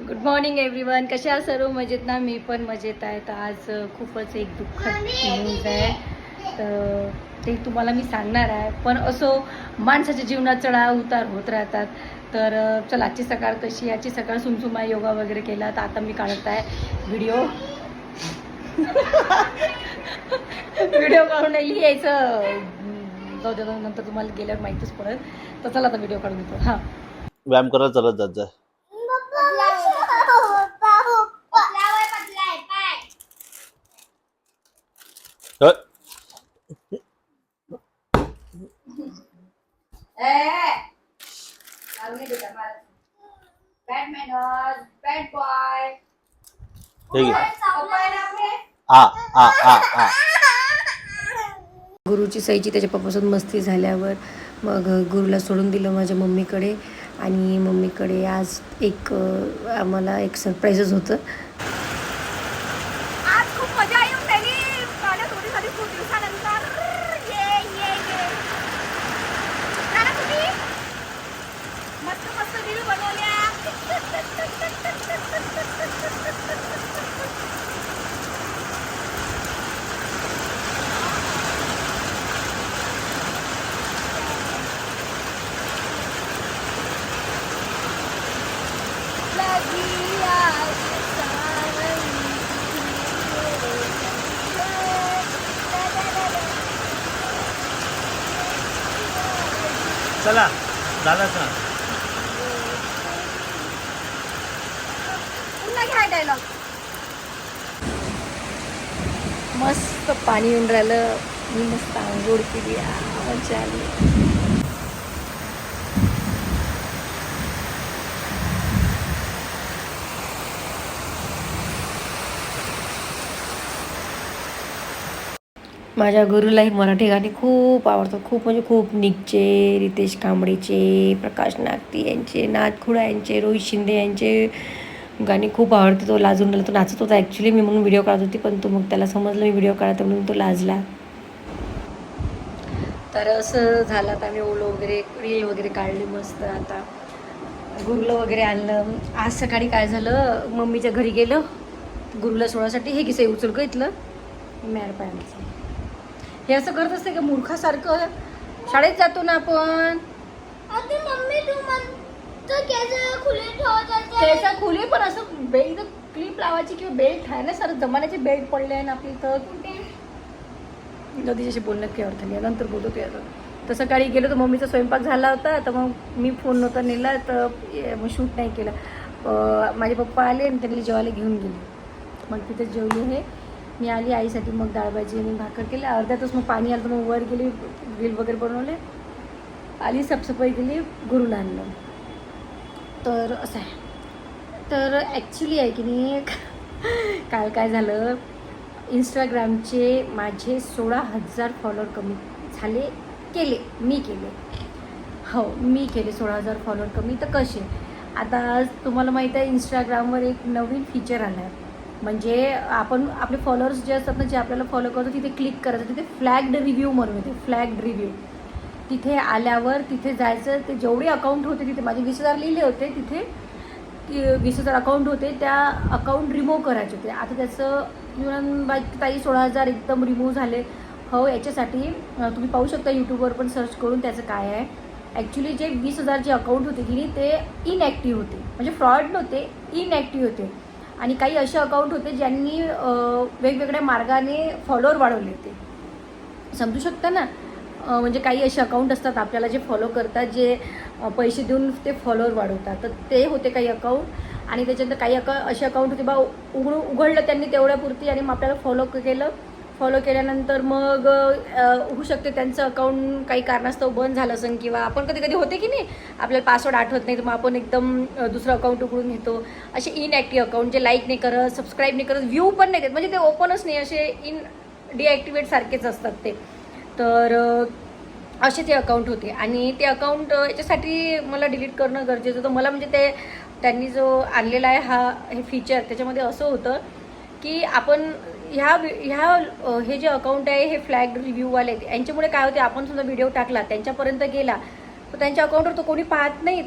Good morning everyone कशा आहात सर्व? मजेत ना? मी पण मजेत आहे. तर आज खूपच एक दुःखद न्यूज आहे. तर ते तुम्हाला मी सांगणार आहे. पण असो माणसाच्या जीवनात चढाव उतार होत राहतात. तर चला आजची सकाळ कशी? आजची सकाळ सुमसुमा योगा वगैरे केला. तर आता मी काढत आहे व्हिडिओ व्हिडिओ काढून लिहायचं. अं, जाऊ द्या, नंतर तुम्हाला गेल्यावर माहितीच पडत तर चला आता व्हिडिओ काढून घेतो. हां. व्यायाम करत चालत जात जा. गुरुची सईची त्याच्या पप्पासोबत मस्ती झाल्यावर मग गुरुला सोडून दिलं माझ्या मम्मीकडे. आणि मम्मीकडे आज एक आम्हाला एक सरप्राईजच होतं आज खूप मजा येऊन राहिली पाण्यात उडी झाली खूप दिवसानंतर ये ये ये झालं तुम्ही मस्त मस्त रील बनवल्या लगी आज चला झालाच ना पुन्हा मस्त पाणी येऊन राहिलं. मी मस्त आंघोळ केली. मजा आली. माझ्या गुरुलाही मराठी गाणी खूप आवडतात. खूप म्हणजे खूप निकचे रितेश कांबळेचे प्रकाश नागती यांचे नादखुडा यांचे रोहित शिंदे यांचे गाणी खूप आवडते. तो लाजून राहिला तो नाचत होता ॲक्च्युली मी म्हणून व्हिडिओ काढत होती पण तो मग त्याला समजलं मी व्हिडिओ काढत म्हणून तो लाजला. तर असं झालं आता आम्ही ओलो वगैरे रील वगैरे काढली मस्त आता. गुरुला वगैरे आणलं. आज सकाळी काय झालं मम्मीच्या घरी गेलं. गुरुला सोडासाठी हे किसे उचल इथलं मॅड पॅन्टचं हे असं करत असते का? मूर्खासारखं. शाळेत जातो ना आपण. अरे मम्मी तू म्हणतो केस खुले ठेवत त्याचा खुले पण असं बेल्ट क्लिप लावायची किंवा बेल्ट आहे ना सर जमान्याचे बेल्ट पडले आहे ना आपली तर. नदीच्याशी बोलण्यात काही अर्थ नाही. नंतर बोलतो ते आता. तर सकाळी गेलो तर मम्मीचा स्वयंपाक झाला होता तर मग मी फोन नव्हता नेला तर मग शूट नाही केलं. माझे पप्पा आले आणि त्यांनी जेवायला घेऊन गेले. मग तिथे जेवले हे. मी आली आईसाठी मग डाळभाजी आणि भाकर केल्या अर्ध्यातच मग पाणी आलं तर मग वर गेली ग्रिल वगैरे बनवले. आली साफसफाई केली गुरुला आणलं. तर असं आहे. तर ॲक्च्युली आहे की नाही काल काय झालं? इंस्टाग्रामचे माझे सोळा हजार फॉलोअर कमी झाले केले मी केले. हो मी केले सोळा हजार फॉलोअर कमी. तर कसे? आता तुम्हाला माहीत आहे इंस्टाग्रामवर एक नवीन फीचर आलं आहे म्हणजे आपण आपले फॉलोअर्स जे असतात ना जे आपल्याला फॉलो करतो तिथे क्लिक करायचं. तिथे फ्लॅग्ड रिव्ह्यू म्हणून येते फ्लॅग्ड रिव्ह्यू तिथे आल्यावर तिथे जायचं ते जेवढे अकाउंट होते तिथे माझे वीस हजार लिहिले होते तिथे की वीस हजार अकाउंट होते त्या अकाउंट रिमूव्ह करायचे होते. आता त्याचं मिळून बाई ताई सोळा हजार एकदम रिमूव्ह झाले. हो याच्यासाठी तुम्ही पाहू शकता यूट्यूबवर पण सर्च करून त्याचं काय आहे. ॲक्च्युली जे वीस हजार जे अकाउंट होते की नाही ते इनॲक्टिव्ह होते. म्हणजे फ्रॉड नव्हते इनॲक्टिव्ह होते. आणि काही असे अकाउंट होते ज्यांनी वेगवेगळ्या मार्गाने फॉलोअर वाढवले होते. समजू शकता ना? म्हणजे काही असे अकाउंट असतात आपल्याला जे फॉलो करतात जे पैसे देऊन ते फॉलोअर वाढवतात. तर ते होते काही अकाउंट आणि त्याच्यानंतर काही अका असे अकाउंट होते बा उघडू उघडलं त्यांनी तेवढ्यापुरती आणि मग आपल्याला फॉलो केलं. फॉलो केल्यानंतर मग होऊ शकते त्यांचं अकाउंट काही कारणास्तव बंद झालं असेल किंवा आपण कधी कधी होते की नाही आपल्याला पासवर्ड आठवत नाही तर मग आपण एकदम दुसरं अकाउंट उघडून घेतो. असे इनॲक्टिव्ह अकाउंट जे लाईक नाही करत सबस्क्राईब नाही करत व्ह्यू पण नाही देत. म्हणजे ते ओपनच नाही असे इन डिॲक्टिवेट सारखेच असतात ते. तर असे ते अकाउंट होते. आणि ते अकाउंट याच्यासाठी मला डिलीट करणं गरजेचं होतं. मला म्हणजे ते त्यांनी जो आणलेला आहे हा हे फीचर त्याच्यामध्ये असं होतं की आपण ह्या ह्या हे जे अकाउंट आहे हे फ्लॅग रिव्ह्यूवाले यांच्यामुळे काय होते आपण सुद्धा व्हिडिओ टाकला त्यांच्यापर्यंत गेला तर त्यांच्या अकाउंटवर तो कोणी पाहत नाही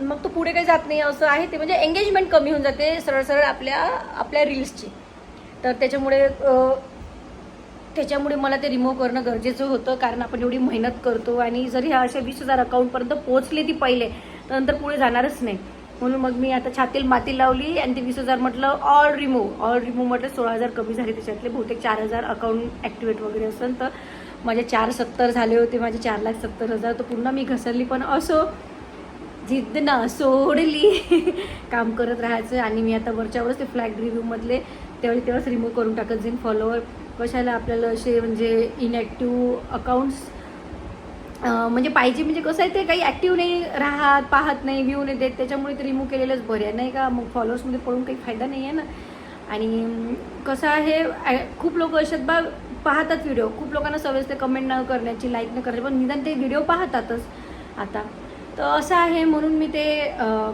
मग तो पुढे काही जात नाही असं आहे ते. म्हणजे एंगेजमेंट कमी होऊन जाते सरळ सरळ आपल्या आपल्या रील्सची तर त्याच्यामुळे त्याच्यामुळे मला ते रिमूव्ह करणं गरजेचं होतं कारण आपण एवढी मेहनत करतो आणि जर ह्या अशा वीस हजार अकाउंटपर्यंत पोहोचले ती पहिले तर नंतर पुढे जाणारच नाही. म्हणून मग मी आता छातील माती लावली आणि ते वीस हजार म्हटलं ऑल रिमूव्ह ऑल रिमूव्ह म्हटलं सोळा हजार कमी झाले त्याच्यातले. बहुतेक चार हजार अकाउंट ॲक्टिवेट वगैरे असेल तर माझे चार सत्तर झाले होते माझे चार लाख सत्तर हजार. तर पुन्हा मी घसरली पण असो जिद्द ना सोडली. काम करत राहायचं आणि मी आता वरच्यावरच ते फ्लॅग रिव्ह्यूमधले तेवढे तेव्हाच रिमूव्ह करून टाकत जाईन. फॉलोअर कशाला आपल्याला असे म्हणजे इनॅक्टिव्ह अकाउंट्स म्हणजे पाहिजे म्हणजे कसं आहे ते काही ॲक्टिव्ह नाही राहत पाहत नाही व्ह्यू नाही देत. त्याच्यामुळे ते रिमूव्ह केलेलंच बरे आहे. नाही का? मग फॉलोअर्समध्ये पडून काही फायदा नाही आहे ना. आणि कसं आहे खूप लोक असे बा पाहतात व्हिडिओ खूप लोकांना सवय असते कमेंट न करण्याची लाईक न करायची पण निदान ते व्हिडिओ पाहतातच आता. तर असं आहे म्हणून मी ते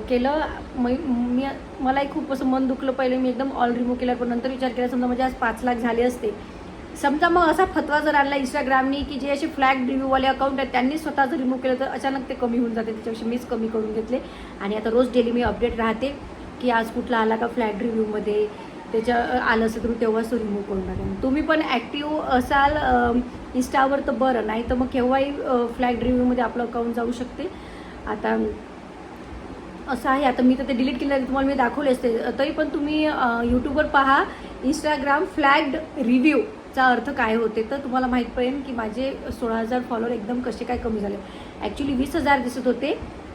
केलं. मी मलाही खूप असं मन दुखलं. पहिले मी एकदम ऑल रिमूव्ह केलं पण नंतर विचार केला. समजा म्हणजे आज पाच लाख झाले असते. समजा मग असा फतवा जर आणला इंस्टाग्रामनी की जे असे फ्लॅग रिव्ह्यूवाले अकाउंट आहेत त्यांनी स्वतः जर रिमूव्ह केलं तर अचानक ते कमी होऊन जाते. त्याच्यापेक्षा मीच कमी करून घेतले. आणि आता रोज डेली मी अपडेट राहते की आज कुठला आला का फ्लॅग रिव्ह्यूमध्ये त्याच्या आलं असेल तर तेव्हाच तो रिमूव्ह करून टाकेन. तुम्ही पण ॲक्टिव्ह असाल इंस्टावर तर बरं. नाही तर मग केव्हाही फ्लॅग रिव्ह्यूमध्ये आपलं अकाउंट जाऊ शकते. आता असं आहे. आता मी तर ते डिलीट केलं तुम्हाला मी दाखवले असते. तरी पण तुम्ही यूट्यूबवर पहा. इंस्टाग्राम फ्लॅग्ड चा अर्थ काय होते तर तुम्हाला माहीत पडेल की माझे सोळा हजार फॉलोअर एकदम कसे काय कमी झाले. ॲक्च्युली वीस हजार दिसत होते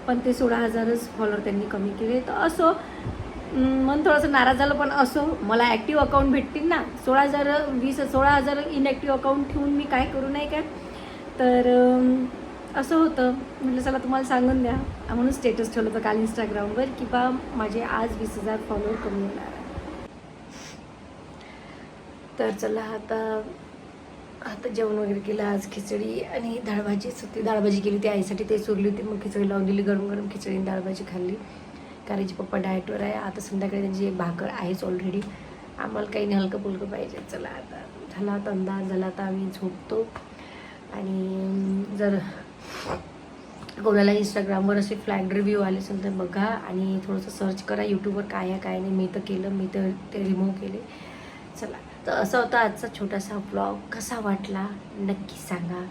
पण ते सोळा हजारच फॉलोअर त्यांनी कमी केले. तर असो मन थोडंसं नाराज झालं पण असो मला ॲक्टिव्ह अकाउंट भेटतील ना. सोळा हजार वीस सोळा हजार इनॲक्टिव्ह अकाउंट ठेवून मी काय करू नाही काय तर असं होतं. म्हटलं चला तुम्हाला सांगून द्या. म्हणून स्टेटस ठेवलं होतं काल इंस्टाग्रामवर की बा माझे आज वीस हजार फॉलोअर कमी होणार आहे. तर चला आता आता जेवण वगैरे केलं आज खिचडी आणि डाळभाजीच होती डाळभाजी केली होती आईसाठी तेच उरली होती. मग खिचडी लावून दिली गरम गरम खिचडी आणि डाळभाजी खाल्ली. कारीचे पप्पा डाएटवर आहे. आता संध्याकाळी त्यांची एक भाकर आहेच ऑलरेडी आम्हाला काही नाही हलकं फुलकं पाहिजे. चला आता. झाला आता अंदाज झाला आता आम्ही झोपतो. आणि जर कोणाला इंस्टाग्रामवर असे फ्लॅग रिव्ह्यू आले असेल तर बघा आणि थोडंसं सर्च करा. यूट्यूबवर काय आहे काय नाही. मी तर केलं. मी तर ते रिमूव्ह केले. चला. तर असा होता आजचा छोटासा ब्लॉग कसा वाटला? नक्की सांगा.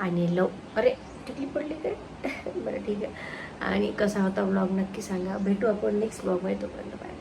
आणि लव अरे टिकली पडली काय बरं ठीक आहे. आणि कसा होता ब्लॉग नक्की सांगा. भेटू आपण नेक्स्ट ब्लॉगमध्ये तोपर्यंत. बाय